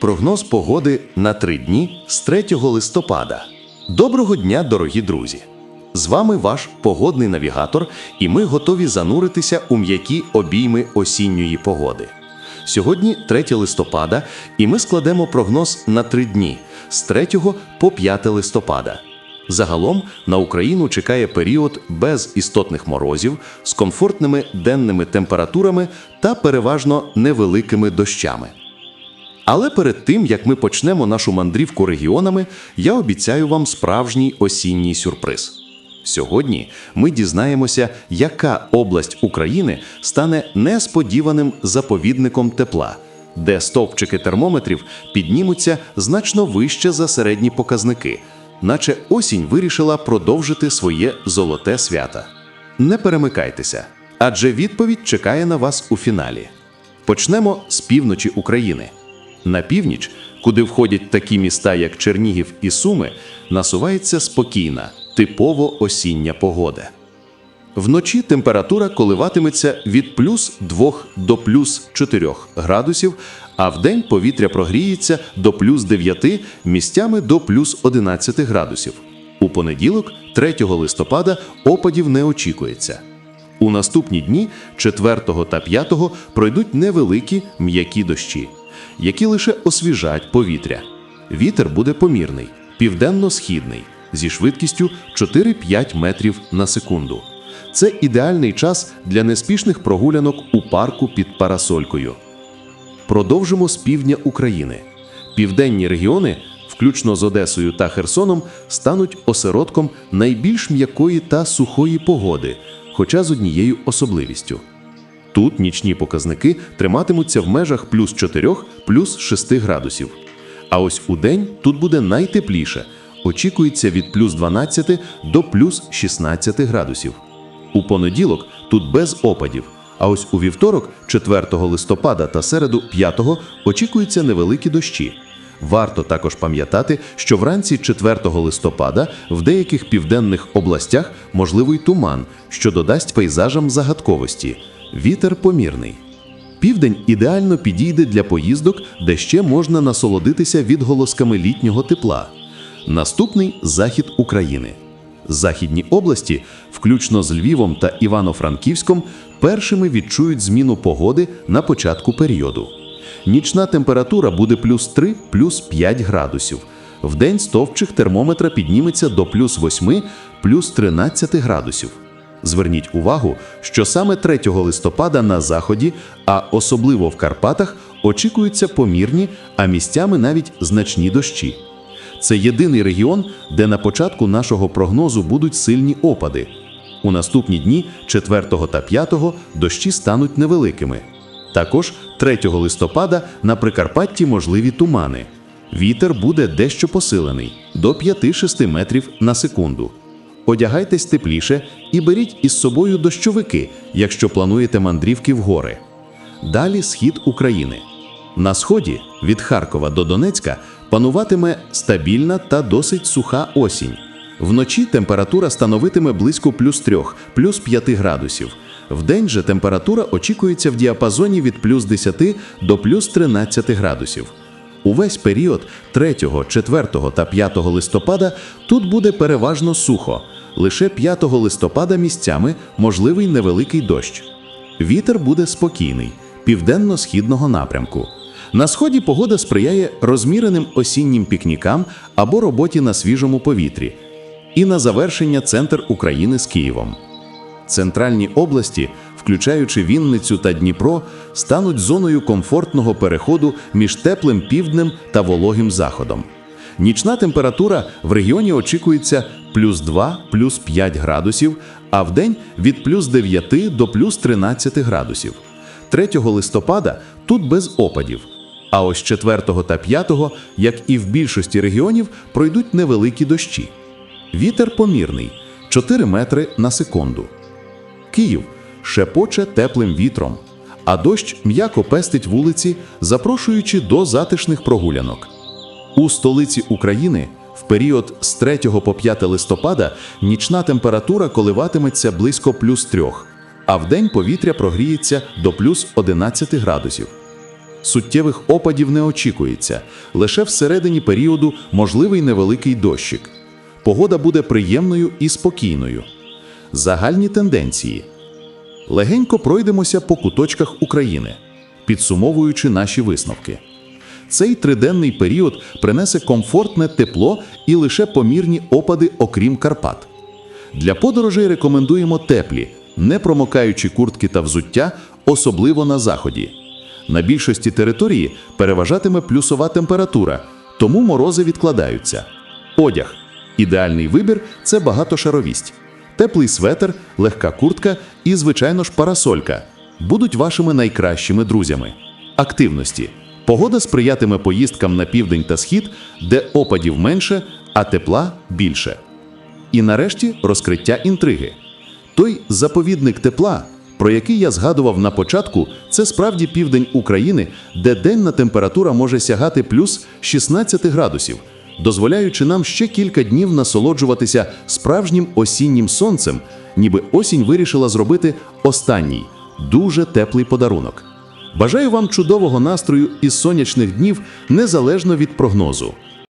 Прогноз погоди на три дні з 3 листопада. Доброго дня, дорогі друзі! З вами ваш погодний навігатор, і ми готові зануритися у м'які обійми осінньої погоди. Сьогодні 3 листопада, і ми складемо прогноз на три дні з 3 по 5 листопада. Загалом на Україну чекає період без істотних морозів з комфортними денними температурами та переважно невеликими дощами. Але перед тим, як ми почнемо нашу мандрівку регіонами, я обіцяю вам справжній осінній сюрприз. Сьогодні ми дізнаємося, яка область України стане несподіваним заповідником тепла, де стовпчики термометрів піднімуться значно вище за середні показники, наче осінь вирішила продовжити своє золоте свято. Не перемикайтеся, адже відповідь чекає на вас у фіналі. Почнемо з півночі України. На північ, куди входять такі міста, як Чернігів і Суми, насувається спокійна, типово осіння погода. Вночі температура коливатиметься від плюс 2 до плюс 4 градусів, а вдень повітря прогріється до плюс 9, місцями до плюс 11 градусів. У понеділок, 3 листопада, опадів не очікується. У наступні дні, 4 та 5, пройдуть невеликі м'які дощі, які лише освіжать повітря. Вітер буде помірний, південно-східний, зі швидкістю 4-5 метрів на секунду. Це ідеальний час для неспішних прогулянок у парку під парасолькою. Продовжимо з півдня України. Південні регіони, включно з Одесою та Херсоном, стануть осередком найбільш м'якої та сухої погоди, хоча з однією особливістю. Тут нічні показники триматимуться в межах плюс 4, плюс 6 градусів. А ось у день тут буде найтепліше, очікується від плюс 12 до плюс 16 градусів. У понеділок тут без опадів, а ось у вівторок, 4 листопада та середу 5 очікуються невеликі дощі. Варто також пам'ятати, що вранці 4 листопада в деяких південних областях можливий туман, що додасть пейзажам загадковості. Вітер помірний. Південь ідеально підійде для поїздок, де ще можна насолодитися відголосками літнього тепла. Наступний захід України. Західні області, включно з Львівом та Івано-Франківськом, першими відчують зміну погоди на початку періоду. Нічна температура буде плюс 3, плюс 5 градусів. Вдень стовпчих термометра підніметься до плюс 8, плюс 13 градусів. Зверніть увагу, що саме 3 листопада на заході, а особливо в Карпатах, очікуються помірні, а місцями навіть значні дощі. Це єдиний регіон, де на початку нашого прогнозу будуть сильні опади. У наступні дні 4 та 5 дощі стануть невеликими. Також 3 листопада на Прикарпатті можливі тумани. Вітер буде дещо посилений до 5-6 метрів на секунду. Одягайтесь тепліше і беріть із собою дощовики, якщо плануєте мандрівки в гори. Далі схід України. На сході від Харкова до Донецька пануватиме стабільна та досить суха осінь. Вночі температура становитиме близько плюс 3, плюс 5 градусів. Вдень же температура очікується в діапазоні від плюс 10 до плюс 13 градусів. Увесь період 3, 4 та 5 листопада тут буде переважно сухо. Лише 5 листопада місцями можливий невеликий дощ. Вітер буде спокійний, південно-східного напрямку. На сході погода сприяє розміреним осіннім пікнікам або роботі на свіжому повітрі. І на завершення центр України з Києвом. Центральні області, включаючи Вінницю та Дніпро, стануть зоною комфортного переходу між теплим півднем та вологим заходом. Нічна температура в регіоні очікується плюс 2, плюс 5 градусів, а вдень від плюс 9 до плюс 13 градусів. 3 листопада тут без опадів. А ось 4 та 5, як і в більшості регіонів, пройдуть невеликі дощі. Вітер помірний 4 метри на секунду. Київ шепоче теплим вітром, а дощ м'яко пестить вулиці, запрошуючи до затишних прогулянок. У столиці України в період з 3 по 5 листопада нічна температура коливатиметься близько плюс 3, а вдень повітря прогріється до плюс 11 градусів. суттєвих опадів не очікується. Лише всередині періоду можливий невеликий дощик. Погода буде приємною і спокійною. Загальні тенденції. Легенько пройдемося по куточках України, підсумовуючи наші висновки. Цей триденний період принесе комфортне тепло і лише помірні опади, окрім Карпат. Для подорожей рекомендуємо теплі, не промокаючі куртки та взуття, особливо на заході. На більшості території переважатиме плюсова температура, тому морози відкладаються. Одяг. Ідеальний вибір це багатошаровість. Теплий светр, легка куртка і, звичайно ж, парасолька будуть вашими найкращими друзями. Активності. Погода сприятиме поїздкам на південь та схід, де опадів менше, а тепла більше. І нарешті розкриття інтриги. Той заповідник тепла, про який я згадував на початку, це справді південь України, де денна температура може сягати плюс 16 градусів, дозволяючи нам ще кілька днів насолоджуватися справжнім осіннім сонцем, ніби осінь вирішила зробити останній, дуже теплий подарунок. Бажаю вам чудового настрою і сонячних днів незалежно від прогнозу.